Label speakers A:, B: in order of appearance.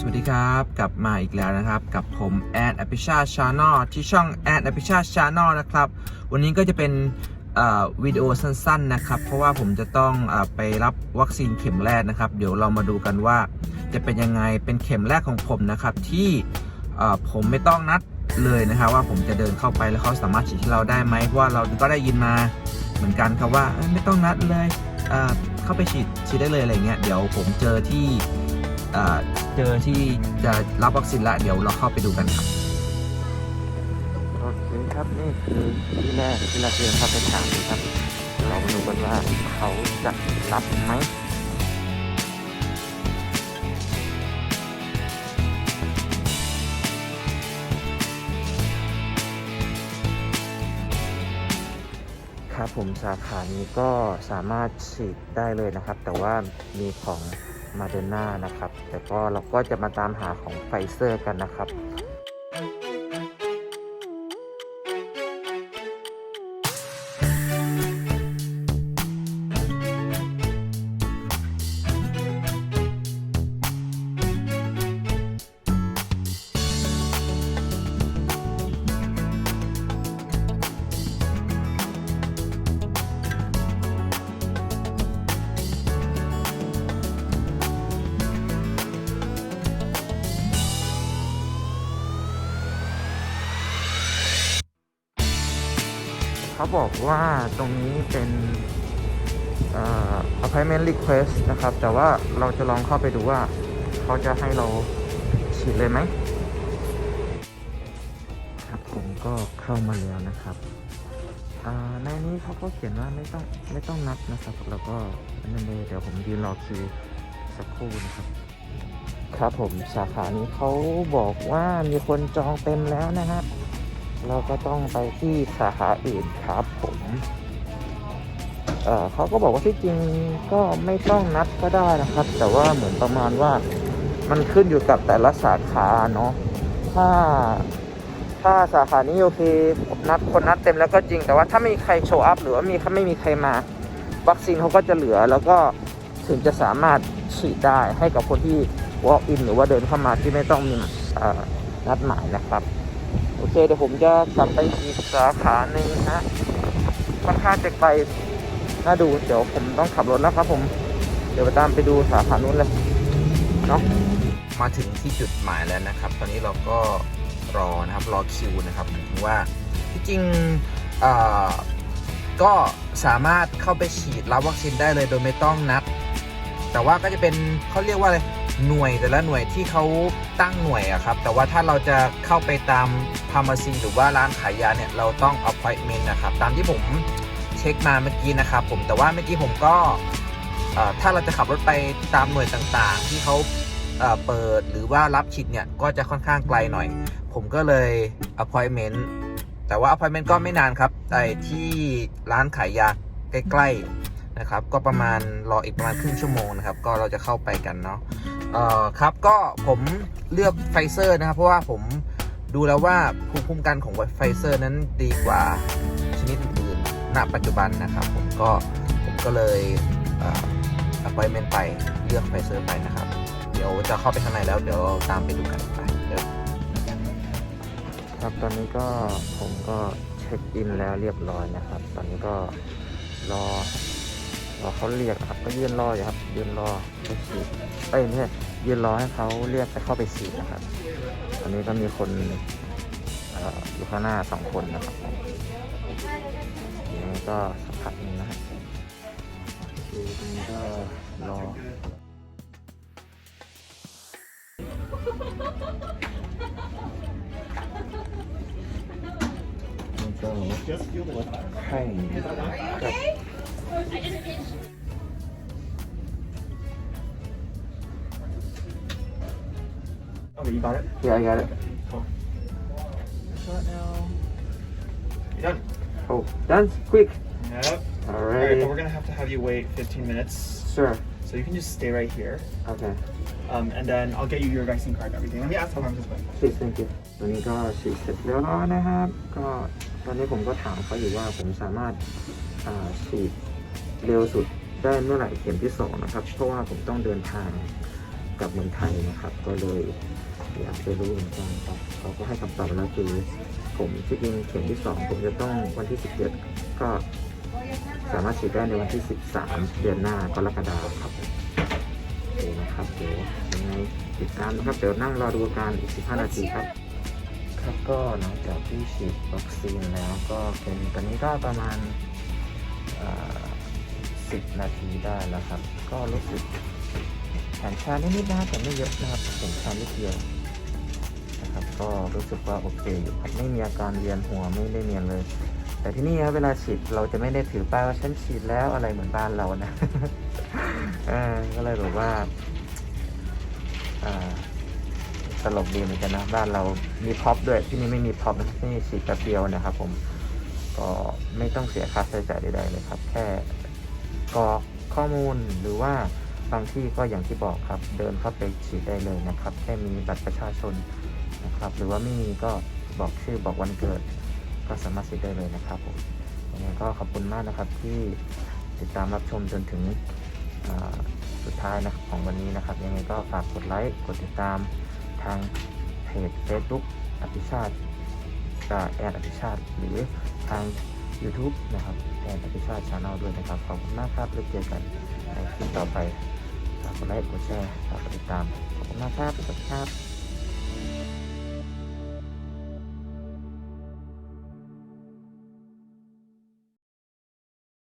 A: สวัสดีครับ กลับมาอีกแล้วนะครับ กับผมแอดอภิชาชาแนลที่ช่องแอดอภิชาชาแนลนะครับ วันนี้ก็จะเป็นวิดีโอสั้นๆนะครับ เพราะว่าผมจะต้องอไปรับวัคซีนเข็มแรกนะครับ เดี๋ยวเรามาดูกันว่าจะเป็นยังไงเป็นเข็มแรกของผมนะครับ ที่ผมไม่ต้องนัดเลยนะครับว่าผมจะเดินเข้าไปแล้วเขาสามารถฉีดให้เราได้ไหมเพราะว่าเราก็ได้ยินมาเหมือนกันครับว่าไม่ต้องนัดเลยเข้าไปฉีดฉีดได้เลยอะไรเงี้ยเดี๋ยวผมเจอที่ เจอที่จะรับวัคซีนละเดี๋ยวเราเข้าไปดูกันครับโอเคครับนี่คือที่แรกที่เราเดินเข้าไปถามนะครับเรามาดูกันว่าเขาจะรับไหมครับผมสาขานี้ก็สามารถฉีดได้เลยนะครับ แต่ว่ามีของ มาเดอร์นานะครับ แต่ก็เราก็จะมาตามหาของไฟเซอร์กันนะครับ เขาบอกว่าตรงนี้เป็นอ appointment request นะครับ แต่ว่าเราจะลองเข้าไปดูว่าเขาจะให้เราฉีดเลยไหมครับผมก็เข้ามาแล้วนะครับอ่าในนี้เขาก็เขียนว่าไม่ต้องไม่ต้องนัดนะครับ แล้วก็นั่นเลยเดี๋ยวผมยืนรอคิวสักครู่นะครับ ครับผมสาขานี้เขาบอกว่ามีคนจองเต็มแล้วนะฮะ เราก็ต้องไปที่สาขาอื่นครับผมเออเขาก็บอกว่าที่จริงก็ไม่ต้องนัดก็ได้นะครับ แต่ว่าเหมือนประมาณว่ามันขึ้นอยู่กับแต่ละสาขาเนาะถ้าถ้าสาขานี้โอเคนัดคนนัดเต็มแล้วก็จริง แต่ว่าถ้าไม่มีใครโชว์อัพหรือว่ามีไม่มีใครมา วัคซีนเขาก็จะเหลือแล้วก็ถึงจะสามารถฉีดได้ให้กับคนที่ walk in หรือว่าเดินเข้ามาที่ไม่ต้องมีนัดหมายนะครับ โอเคเดี๋ยวผมจะกลับไปอีกสาขาหนึ่งฮะค่อนข้างจะไกลน่าดูเดี๋ยวผมต้องขับรถแล้วครับ ผม เดี๋ยวไปตามไปดูสาขานู้นเลยเนาะมาถึงที่จุดหมายแล้วนะครับ ตอนนี้เราก็รอนะครับรอคิวนะครับหมายถึงว่าที่จริงก็สามารถเข้าไปฉีดรับวัคซีนได้เลยโดยไม่ต้องนัด แต่ว่าก็จะเป็นเขาเรียกว่าอะไร หน่วยแต่ละหน่วยที่เขาตั้งหน่วยอะครับ แต่ว่าถ้าเราจะเข้าไปตามพาร์มาซีหรือว่าร้านขายยาเนี่ยเราต้อง appointment นะครับ ตามที่ผมเช็คมาเมื่อกี้นะครับ ผมแต่ว่าเมื่อกี้ผมก็ถ้าเราจะขับรถไปตามหน่วยต่างๆ ที่เขาเเปิดหรือว่ารับฉีดเนี่ยก็จะค่อนข้างไกลหน่อย ผมก็เลย appointment แต่ว่า appointment ก็ไม่นานครับไอที่ร้านขายยาใกล้ ๆนะครับ ก็ประมาณรออีกประมาณครึ่งชั่วโมงนะครับ ก็เราจะเข้าไปกันเนาะ เอ่อครับก็ผมเลือกไฟเซอร์นะครับ เพราะว่าผมดูแล้วว่าภูมิคุ้มกันของไฟเซอร์นั้นดีกว่าชนิดอื่นๆณปัจจุบันนะครับ ผมก็ผมก็เลยเอ่อ appointment ไปเลือกไฟเซอร์ไปนะครับ เดี๋ยวจะเข้าไปข้างในแล้วเดี๋ยวตามไปดูกันไปเดี๋ยวครับตอนนี้ก็ผมก็เช็คอินแล้วเรียบร้อยนะครับ ตอนนี้ก็รอรอเขาเรียกครับก็ยืนรออยู่ครับ ยืนรอไปฉีดเอ้ยไม่ใช่ยืนรอให้เขาเรียกให้เข้าไปฉีดนะครับตอนนี้ก็มีคนออยู่ข้างหน้าสองคนนะครับนี้ก็สักพักนึงนะฮะอเคทีนี้ก็รอนี่ก็ให้กับ
B: Okay, you got it?
A: Yeah, I got it.
B: Shot now. You done?
A: Oh, done quick.
B: Yep.
A: All
B: Alright, but
A: right.
B: we're gonna have to have you wait 15 minutes.
A: Sure.
B: So you can just stay right here.
A: Okay.
B: Um, and then I'll get you your vaccine card and everything. Let me ask how long this wait.
A: Please, thank you. ตอนนี้ก็ฉีดเสร็จเรียบร้อยนะครับ ก็ตอนนี้ผมก็ถามเขาอยู่ว่าผมสามารถอ่าฉีดเร็วสุดได้เมื่อไหร่เข็มที่สองนะครับ เพราะว่าผมต้องเดินทาง กับเมืองไทยนะครับ ก็เลยอยากจะรู้เหมือนกันครับเขาก็ให้คำตอบแล้วคือ ผมจริงเข็มที่สองผมจะต้องวันที่17ก็สามารถฉีดได้ในวันที่ 13 เดือนหน้ากรกฎาคมครับโอเคนะครับเดี๋ยวยังไงติดตามนะครับ เดี๋ยวนั่งรอดูอาการอีก 15 นาทีครับ ครับก็หลังจากที่ฉีดวัคซีนแล้วก็เป็นตอนนี้ก็ประมาณ 10 นาทีได้แล้วครับ ก็รู้สึก แขนชานิดๆนะครับแต่ไม่เยอะนะครับแขนชานิดเดียวนะครับ ก็รู้สึกว่าโอเคอยู่ครับไม่มีอาการเวียนหัวไม่ได้เมียนเลย แต่ที่นี่ครับเวลาฉีดเราจะไม่ได้ถือป้ายว่าฉันฉีดแล้วอะไรเหมือนบ้านเรานะก็เลยแบบว่าอ่าตลกดีเหมือนกันนะบ้านเรามีพ็อปด้วยที่นี่ไม่มีพ็อปนะที่นี่ฉีดแป๊บเดียวนะครับ ผมก็ไม่ต้องเสียค่าใช้จ่ายใดๆเลยครับ แค่กรอกข้อมูลหรือว่า บางที่ก็อย่างที่บอกครับเดินเข้าไปฉีดได้เลยนะครับ แค่มีบัตรประชาชนนะครับ หรือว่าไม่มีก็บอกชื่อบอกวันเกิด ก็สามารถฉีดได้เลยนะครับผมยังไงก็ขอบคุณมากนะครับที่ติดตามรับชมจนถึงสุดท้ายนะของวันนี้นะครับ ยังไงก็ฝากกดไลค์กดติดตามทางเพจ Facebook อภิชาติแอนอภิชาติ หรือทาง YouTube นะครับแอนอภิชาติชาแนลด้วยนะครับ ขอบคุณมากครับแล้วเจอกันในคลิปต่อไป กดไลค์กดแชร์ฝากติดตามขอบคุณมากครับสวัสดีครับ